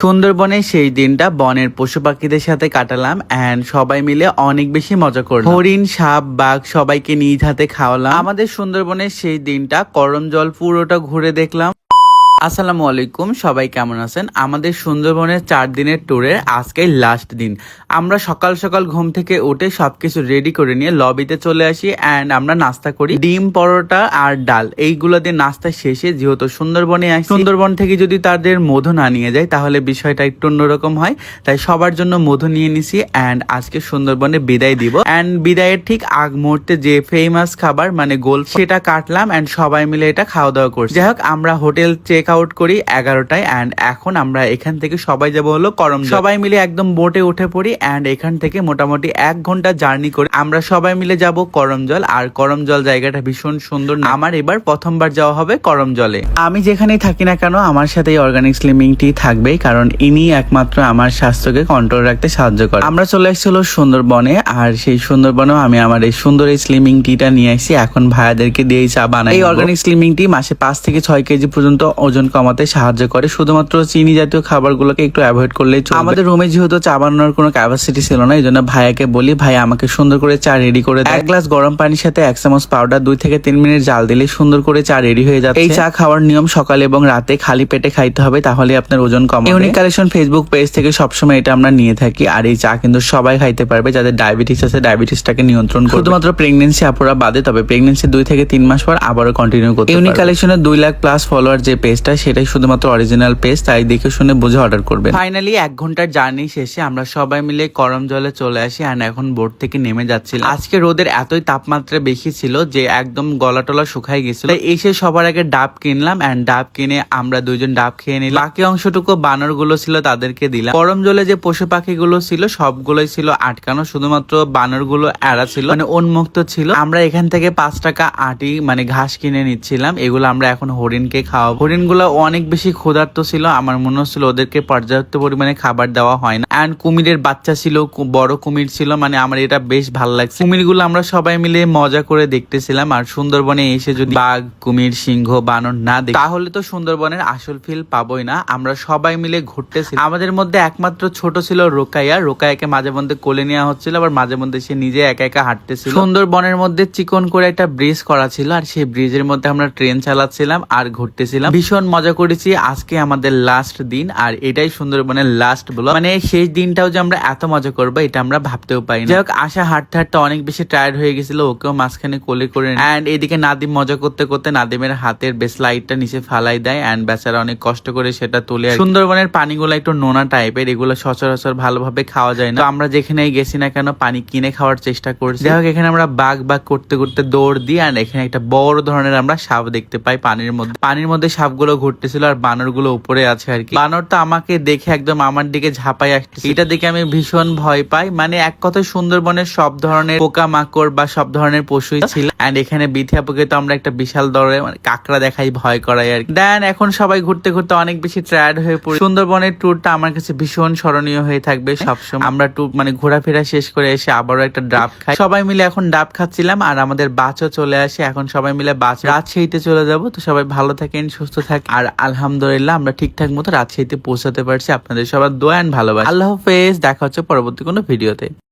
সুন্দরবনে সেই দিনটা বনের পশু পাখিদের সাথে কাটালাম অ্যান্ড সবাই মিলে অনেক বেশি মজা করলাম। হরিণ, সাপ, বাঘ সবাইকে নিজ হাতে খাওয়ালাম। আমাদের সুন্দরবনের সেই দিনটা করম জল পুরোটা ঘুরে দেখলাম। আসসালামু আলাইকুম, সবাই কেমন আছেন? আমাদের সুন্দরবনের চার দিনের ট্যুরের আজকে লাস্ট দিন। আমরা সকাল সকাল ঘুম থেকে উঠে সবকিছু রেডি করে নিয়ে লবিতে চলে আসি অ্যান্ড আমরা নাস্তা করি ডিম, পরোটা আর ডাল। এইগুলো দিয়ে নাস্তা শেষে যেহেতু সুন্দরবনে আসি, সুন্দরবন থেকে যদি তাদের মধু না নিয়ে যায়, তাহলে বিষয়টা একটু অন্যরকম হয়। তাই সবার জন্য মধু নিয়ে নিছি অ্যান্ড আজকে সুন্দরবনে বিদায় দিব। অ্যান্ড বিদায়ের ঠিক আগ মুহূর্তে যে ফেমাস খাবার মানে গোল, সেটা কাটলাম অ্যান্ড সবাই মিলে এটা খাওয়া দাওয়া করছি। যাই হোক, আমরা হোটেল চেক আউট করি এগারোটায় অ্যান্ড এখন আমরা এখান থেকে সবাই যাব হলো করম সবাই মিলে একদম বোটে উঠে পড়ি অ্যান্ড এখান থেকে মোটামুটি এক ঘণ্টা জার্নি করে আমরা সবাই মিলে যাব করমজল আর করমজল জায়গাটা ভীষণ সুন্দর। আমার এবার প্রথমবার যাওয়া হবে করমজলে আমি যেখানেই থাকি না কেন আমার সাথে অর্গানিক স্লিমিং টি থাকবেই কারণ ইনি একমাত্র আমার স্বাস্থ্যকে কন্ট্রোল রাখতে সাহায্য করে। আমরা চলে এসেছিল সুন্দরবনে আর সেই সুন্দরবনেও আমি আমার এই সুন্দর এই স্লিমিং টিটা নিয়ে আসি এখন ভাইয়াদেরকে দিয়ে চা বানাই। এই অর্গানিক স্লিমিং টি মাসে পাঁচ থেকে ছয় কেজি পর্যন্ত ওজন কমাতে সাহায্য করে। শুধুমাত্র চিনি জাতীয় খাবারগুলোকে একটু অ্যাভয়েড করলেই চলবে। আমাদের রুমে যেহেতু চা বানানোর কোনো ক্যাপাসিটি ছিল না এই জন্য ভাইয়াকে বলি ভাই আমাকে সুন্দর করে চা রেডি করে। এক গ্লাস গরম পানির সাথে এক চামচ পাউডার দুই থেকে তিন মিনিট জাল দিলে সুন্দর করে চা রেডি হয়ে যাচ্ছে। এই চা খাওয়ার নিয়ম সকালে এবং রাতে খালি পেটে খাইতে হবে তাহলে আপনার ওজন কম ইউনিক কালেকশন ফেসবুক পেজ থেকে সবসময় এটা আমরা নিয়ে থাকি আর এই চা কিন্তু সবাই খাইতে পারবে যাদের ডায়াবেটিস আছে ডায়াবেটিসটাকে নিয়ন্ত্রণ শুধুমাত্র প্রেগনেন্সি আপুরা বাদে তবে প্রেগনেন্সি দুই থেকে তিন মাস পর আবারও কন্টিনিউ করতে ইউনিক কালেকশনের দুই লাখ প্লাস ফলোয়ার যে পেজটা সেটাই শুধুমাত্র অরিজিনাল পেজ তাই দেখে শুনে বুঝে অর্ডার করবে ফাইনালি এক ঘণ্টার জার্নি শেষে আমরা সবাই মিলে করম জলে চলে আসি আর এখন বোট থেকে নেমে যাচ্ছিলাম। আজকে রোদের এতই তাপমাত্রা বেশি ছিল যে একদম গলা টলা শুকাই গেছিল। এসে সবার আগে ডাব কিনলাম অ্যান্ড ডাব কিনে আমরা দুইজন ডাব খেয়ে নিলাম। বাকি অংশটুকু বানরগুলো ছিল তাদেরকে দিলাম। গরম জলে যে পশু পাখি গুলো ছিল, সবগুলোই ছিল আটকানো। শুধুমাত্র বানরগুলো এড়া ছিল মানে উন্মুক্ত ছিল। আমরা এখান থেকে পাঁচ টাকা আটি মানে ঘাস কিনে নিচ্ছিলাম। এগুলো আমরা এখন হরিণকে খাওয়াবো। হরিণ গুলো অনেক বেশি ক্ষুধার্ত ছিল। আমার মনে হচ্ছিল ওদেরকে পর্যাপ্ত পরিমাণে খাবার দেওয়া হয় না। অ্যান্ড কুমিরের বাচ্চা ছিল বড় কুমির ছিল মানে আমার এটা বেশ ভালো লাগছে। কুমিরগুলো আমরা সবাই মিলে মজা করে দেখতেছিলাম, আর সুন্দরবনে এসে যদি বাঘ, কুমির, সিংহ, বানর না দেখি, তাহলে তো সুন্দরবনের আসল ফিল পাবোই না। আমরা সবাই মিলে ঘুরতেছি আমাদের মধ্যে একমাত্র ছোট ছিল রোকাইয়া। রোকাইয়াকে মাঝে মধ্যে কোলে নেওয়া হচ্ছিল, আবার মাঝে মধ্যে সে নিজে একা একা হাঁটতেছিল। সুন্দরবনের মধ্যে চিকন করে একটা ব্রিজ করা ছিল, আর সেই ব্রিজের মধ্যে আমরা ট্রেন চালাচ্ছিলাম আর ঘুরতেছিলাম। ভীষণ মজা করেছি। আজকে আমাদের লাস্ট দিন, আর এটাই সুন্দরবনের লাস্ট বলো মানে শেষ দিনটাও যে আমরা এত মজা করব, এটা আমরা ভাবতেও পাই যাই হোক, আশা হাঁটতে হাঁটতে অনেক বেশি টায়ার্ড হয়ে গেছিল, ওকেও মাঝখানে কোলে করে এন্ড এদিকে নাদিম মজা করতে করতে নাদিমের হাতের বেশ লাইটটা নিচে ফালাই দেয় এন্ড বেচারা অনেক কষ্ট করে সেটা তুলে সুন্দরবনের পানিগুলো একটু নোনা টাইপের এগুলো সচরাচর ভালোভাবে খাওয়া যায় না। তো আমরা যেখানে গেছি না কেন, পানি কিনে খাওয়ার চেষ্টা করছি। যাই হোক, এখানে আমরা বাঘ বাঘ করতে করতে দৌড় দিই আর এখানে একটা বড় ধরনের আমরা সাপ দেখতে পাই পানির মধ্যে। পানির মধ্যে সাপগুলো ঘুরতেছিল আর বানরগুলো উপরে আছে আর কি। বানর তো আমাকে দেখে একদম আমার দিকে ঝাঁপাই আসছে এটা দেখে আমি ভীষণ ভয় পাই। মানে এক কথায় সুন্দরবনের সব ধরনের পোকা মাকড় বা সব ধরনের পশুই ছিল। এখানে বিথিয়াপুকে তো আমরা একটা বিশাল দরে মানে কাকড়া দেখাই, ভয় করাই আর দেন এখন সবাই ঘুরতে ঘুরতে অনেক বেশি ট্রায়ার্ড হয়ে পড়ে। সুন্দরবনের ট্যুরটা আমার কাছে ভীষণ স্মরণীয় হয়ে থাকবে সবসময়। আমরা ট্যুর মানে ঘোরাফেরা শেষ করে এসে আবারও একটা ডাব খাই। সবাই মিলে এখন ডাব খাচ্ছিলাম আর আমাদের বাসও চলে আসে। এখন সবাই মিলে বাস রাজশাহীতে চলে যাব। তো সবাই ভালো থাকেন, সুস্থ থাকেন। আর আলহামদুলিল্লাহ, আমরা ঠিকঠাক মতো রাজশাহীতে পৌঁছাতে পারছি। আপনাদের সবার দোয়া and ভালোবাসা। আল্লাহ হাফেজ, দেখা হচ্ছে পরবর্তী কোনো ভিডিওতে।